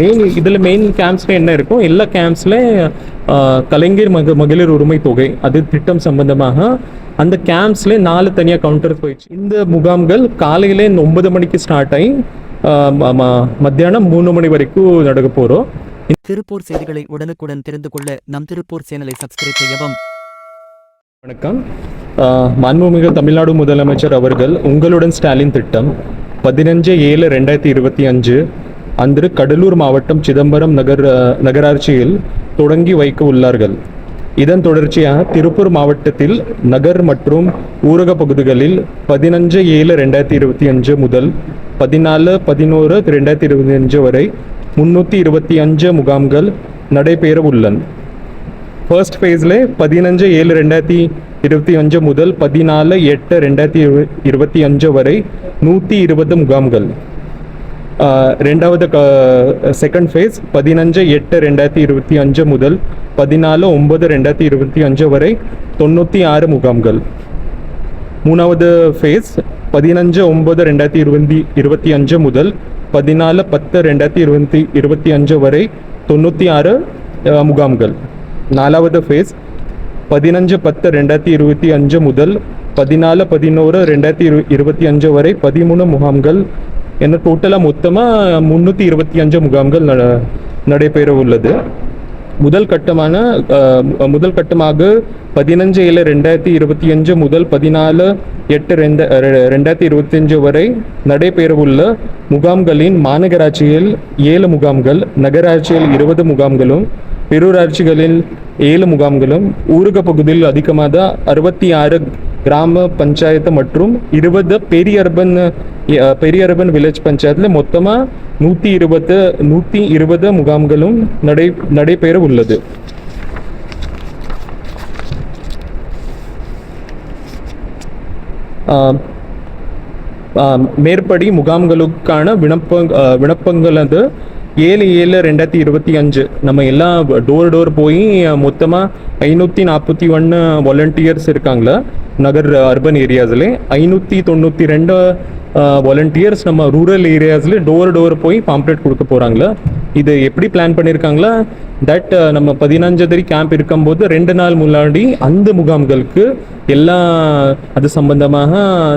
Main இதில் main கேம்ப்ஸில் என்ன இருக்கும்? எல்லா கேம்ப்ஸில் கலைஞர் மக மகளிர் உரிமை தொகை அது திட்டம் சம்பந்தமாக அந்த கேம்ப்ஸில் நாலு தனியாக கவுண்டர் போயிடுச்சு. இந்த முகாம்கள் காலையிலே ஒன்பது மணிக்கு ஸ்டார்ட் ஆகி மத்தியானம் மூணு மணி வரைக்கும் நடக்க போகிறோம் திருப்பூர் செய்திகளை உடனுக்குடன் தெரிந்து கொள்ள நம் திருப்பூர் சேனலை சப்ஸ்கிரைப் செய்யவும். வணக்கம். மாண்புமிகு தமிழ்நாடு முதலமைச்சர் அவர்கள் உங்களுடன் ஸ்டாலின் திட்டம் பதினஞ்சு ஏழு ரெண்டாயிரத்தி இருபத்தி அஞ்சு அன்று கடலூர் மாவட்டம் சிதம்பரம் நகர் நகராட்சியில் தொடங்கி வைக்க உள்ளார்கள். இதன் தொடர்ச்சியாக திருப்பூர் மாவட்டத்தில் நகர் மற்றும் ஊரக பகுதிகளில் பதினஞ்சு ஏழு ரெண்டாயிரத்தி இருபத்தி அஞ்சு முதல் பதினாலு பதினோரு ரெண்டாயிரத்தி இருபத்தி அஞ்சு வரை முன்னூற்றி இருபத்தி அஞ்சு முகாம்கள் நடைபெற உள்ளன. ஃபர்ஸ்ட் ஃபேஸில் பதினஞ்சு ஏழு ரெண்டாயிரத்தி இருபத்தி அஞ்சு முதல் பதினாலு எட்டு ரெண்டாயிரத்தி இரு- இருபத்தி அஞ்சு வரை நூற்றி இருபது முகாம்கள். ரெண்டாவது க செகண்ட் ஃபேஸ் பதினஞ்சு எட்டு ரெண்டாயிரத்தி இருபத்தி அஞ்சு முதல் பதினாலு ஒன்பது ரெண்டாயிரத்தி இருபத்தி அஞ்சு வரை தொண்ணூற்றி ஆறு முகாம்கள். மூணாவது ஃபேஸ் பதினஞ்சு ஒன்பது ரெண்டாயிரத்தி இருபத்தி இருபத்தி அஞ்சு முதல் பதினாலு பத்து ரெண்டாயிரத்தி இருபத்தி இருபத்தி அஞ்சு வரை தொண்ணூற்றி ஆறு முகாம்கள். நாலாவது ஃபேஸ் பதினஞ்சு பத்து ரெண்டாயிரத்தி இருபத்தி அஞ்சு முதல் பதினாலு பதினோரு ரெண்டாயிரத்தி இரு இருபத்தி அஞ்சு வரை பதிமூணு முகாம்கள் என டோட்டலாக மொத்தமாக முந்நூற்றி இருபத்தி அஞ்சு முகாம்கள் நட நடைபெற உள்ளது. முதல் கட்டமான முதல் கட்டமாக பதினஞ்சு ஏழு ரெண்டாயிரத்தி இருபத்தி அஞ்சு முதல் பதினாலு எட்டு ரெண்டு ரெ- ரெண்டாயிரத்தி இருபத்தி அஞ்சு வரை நடைபெறவுள்ள முகாம்களின் மாநகராட்சியில் ஏழு முகாம்கள் நகராட்சியில் இருபது முகாம்களும் பெரூராட்சிகளில் ஏழு முகாம்களும் ஊரக பகுதியில் அதிகமாக அறுபத்தி ஆறு கிராம பஞ்சாயத்து மற்றும் இருபது பெரிய அர்பன் பெரிய அர்பன் வில்லேஜ் பஞ்சாயத்தில் மொத்தமாக நூற்றி இருபது நூற்றி இருபது முகாம்களும் நடை நடைபெற உள்ளது. ஆஹ், ஆஹ், மேற்படி முகாம்களுக்கான விண்ணப்ப விண்ணப்பங்களது ஏழு ஏழு ரெண்டாயிரத்தி இருபத்தி அஞ்சு. நம்ம எல்லாம் டோர் டோர் போய் மொத்தமாக ஐநூற்றி நாற்பத்தி ஒன்று வாலண்டியர்ஸ் இருக்காங்களா. நகர் அர்பன் ஏரியாஸில் ஐநூற்றி தொண்ணூற்றி ரெண்டு வாலண்டியர்ஸ் நம்ம ரூரல் ஏரியாஸில் டோர் டோர் போய் பாம்ப்ளெட் கொடுக்க போகிறாங்களா இது எப்படி பிளான் பண்ணியிருக்காங்களா தட் நம்ம பதினஞ்சதறி கேம்ப் இருக்கும்போது ரெண்டு நாள் முன்னாடி அந்த முகாம்களுக்கு எல்லா அது சம்பந்தமாக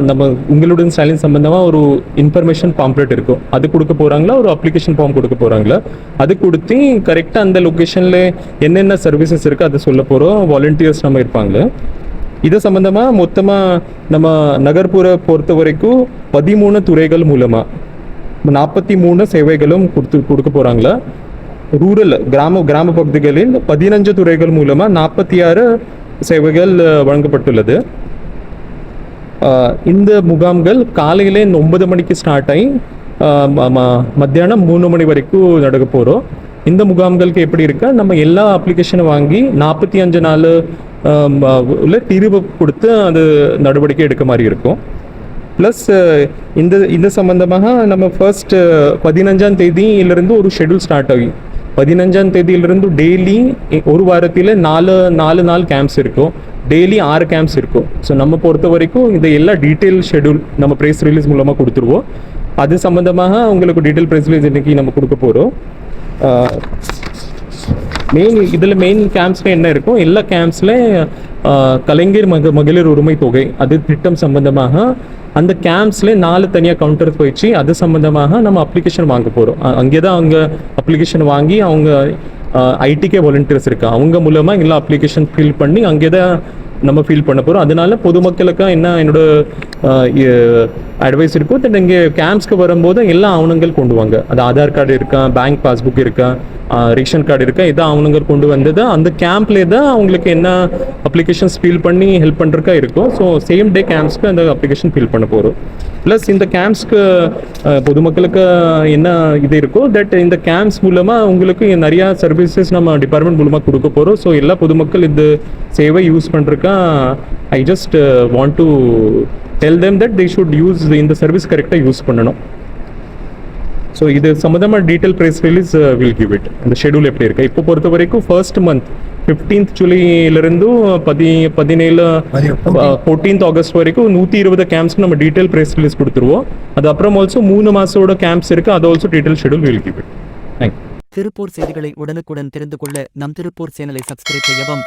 நம்ம உங்களுடன் ஸ்டாலின் சம்பந்தமாக ஒரு இன்ஃபர்மேஷன் பாம்ப்ளெட் இருக்கும். அது கொடுக்க போகிறாங்களா ஒரு அப்ளிகேஷன் ஃபார்ம் கொடுக்க போகிறாங்களா அது கொடுத்து கரெக்டாக அந்த லொக்கேஷனில் என்னென்ன சர்வீசஸ் இருக்குது அதை சொல்ல போகிறோம் வாலண்டியர்ஸ் நம்ம இருப்பாங்க. இது சம்பந்தமாக மொத்தமாக நம்ம நகர்ப்புற பொறுத்த வரைக்கும் பதிமூணு துறைகள் மூலமாக நாற்பத்தி மூணு சேவைகளும் கொடுத்து கொடுக்க போகிறாங்களா ரூரல் கிராம கிராம பகுதிகளில் பதினஞ்சு துறைகள் மூலமாக நாற்பத்தி ஆறு சேவைகள் வழங்கப்பட்டுள்ளது. இந்த முகாம்கள் காலையிலே ஒன்பது மணிக்கு ஸ்டார்ட் ஆகி மத்தியானம் மூணு மணி வரைக்கும் நடக்க போகிறோம் இந்த முகாம்களுக்கு எப்படி இருக்கா? நம்ம எல்லா அப்ளிகேஷனும் வாங்கி நாற்பத்தி அஞ்சு நாள் உள்ள தீர்வு கொடுத்து அது நடவடிக்கை எடுக்க மாதிரி இருக்கும். ப்ளஸ் இந்த இந்த சம்மந்தமாக நம்ம ஃபர்ஸ்ட் பதினஞ்சாம் தேதியிலிருந்து ஒரு ஷெட்யூல் ஸ்டார்ட் ஆகி பதினஞ்சாம் தேதியிலிருந்து டெய்லி ஒரு வாரத்தில் நாலு நாலு நாள் கேம்ப்ஸ் இருக்கும். டெய்லி ஆறு கேம்ப்ஸ் இருக்கும். ஸோ நம்ம பொறுத்த வரைக்கும் இந்த எல்லா டீட்டெயில் ஷெட்யூல் நம்ம ப்ரெஸ் ரிலீஸ் மூலமாக கொடுத்துருவோம். அது சம்மந்தமாக உங்களுக்கு டீட்டெயில் ப்ரெஸ் ரிலீஸ் இன்னைக்கு நம்ம கொடுக்க போகிறோம் மெயின் இதில் மெயின் கேம்ப்ஸில் என்ன இருக்கும்? எல்லா கேம்ப்ஸில் கலைஞர் மக மகளிர் உரிமை தொகை அது திட்டம் சம்பந்தமாக அந்த கேம்ப்ஸில் நாலு தனியாக கவுண்டர் போயிடுச்சு. அது சம்மந்தமாக நம்ம அப்ளிகேஷன் வாங்க போகிறோம் அங்கே தான் அவங்க அப்ளிகேஷன் வாங்கி அவங்க ஐடிகே வாலண்டியர்ஸ் இருக்கா? அவங்க மூலமாக எல்லா அப்ளிகேஷன் ஃபில் பண்ணி அங்கே தான் நம்ம ஃபீல் பண்ண போகிறோம் அதனால பொதுமக்களுக்கு என்ன என்னோட அட்வைஸ் இருக்கும் தென் இங்கே கேம்ப்ஸ்க்கு வரும்போது எல்லா ஆவணங்கள் கொண்டு வாங்க. அது ஆதார் கார்டு இருக்கா பேங்க் பாஸ்புக் இருக்கா ரேஷன் கார்டு இருக்கா? இதான் அவனுங்க கொண்டு வந்தது. அந்த கேம்ப்லேயே தான் அவங்களுக்கு என்ன அப்ளிகேஷன்ஸ் ஃபில் பண்ணி ஹெல்ப் பண்ணுறக்கா இருக்கும். ஸோ சேம் டே கேம்ப்ஸ்க்கு அந்த அப்ளிகேஷன் ஃபில் பண்ண போகிறோம் ப்ளஸ் இந்த கேம்ப்ஸ்க்கு பொதுமக்களுக்கு என்ன இது இருக்கோ தட் இந்த கேம்ப்ஸ் மூலமாக உங்களுக்கு நிறையா சர்வீசஸ் நம்ம டிபார்ட்மெண்ட் மூலமாக கொடுக்க போகிறோம் ஸோ எல்லா பொதுமக்கள் இந்த சேவை use பண்ணுறக்கா I just want to tell them that they should use இந்த சர்வீஸ் கரெக்டாக யூஸ் பண்ணணும். ஸோ இது சம்மந்தமாக detail price release will give it இந்த ஷெடியூல் எப்படி இருக்கு? இப்போ பொறுத்த வரைக்கும் ஃபர்ஸ்ட் மந்த் ஃபிஃப்டீன்த் ஜூலைலேருந்தும் பதி பதினேழு ஃபோர்டீன்த் ஆகஸ்ட் வரைக்கும் நூற்றி இருபது கேம்ப்ஸ்க்கு நம்ம டீட்டெயில் ப்ரைஸ் ரிலீஸ் கொடுத்துருவோம். அது அப்புறம் ஆல்சோ மூணு மாதத்தோட கேம்ப்ஸ் இருக்குது அது also detail schedule will give it thank you Tiruppur செய்திகளை உடனுக்குடன் தெரிந்து கொள்ள நம் திருப்பூர் சேனலை சப்ஸ்கிரைப் செய்யவும்.